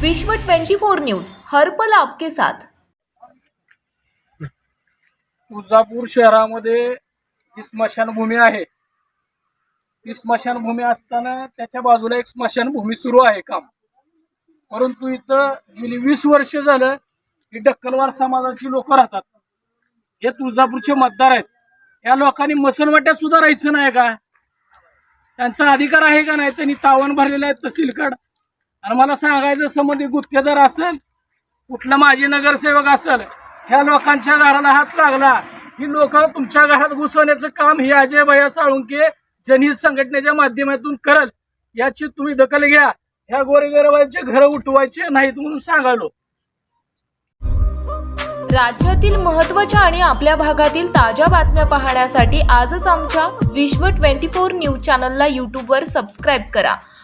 विश्व 24 न्यूज हर्पल आपके साथ. तुळजापूर शहरामध्ये ही स्मशानभूमी आहे. ती स्मशानभूमी असताना त्याच्या बाजूला एक स्मशानभूमी सुरू आहे काम. परंतु इथं गेली वीस वर्ष झालं ही डक्कलवार समाजाची लोक राहतात. हे तुळजापूरचे मतदार आहेत. या लोकांनी मसनवाट्यात सुद्धा राहायचं नाही का? त्यांचा अधिकार आहे का नाही? त्यांनी तावण भरलेलं आहे तहसीलकड. आणि मला सांगायचं संबंधी गुत्तेदार असेल कुठला माजी नगरसेवक असेल ह्या लोकांच्या घराला हात लागला. ही लोक तुमच्या घरात घुसवण्याचं काम ही अजय भैया साळुंके जनहित संघटनेच्या माध्यमातून करल याची तुम्ही दखल घ्या. ह्या गोरेगरबाचे घर उठवायचे नाहीत म्हणून सांगालो. राज्यातील महत्त्वाच्या आणि आपल्या भागातील ताज्या बातम्या पाहण्यासाठी आजच आमच्या विश्व 24 न्यूज चॅनलला यूट्यूबवर सबस्क्राईब करा.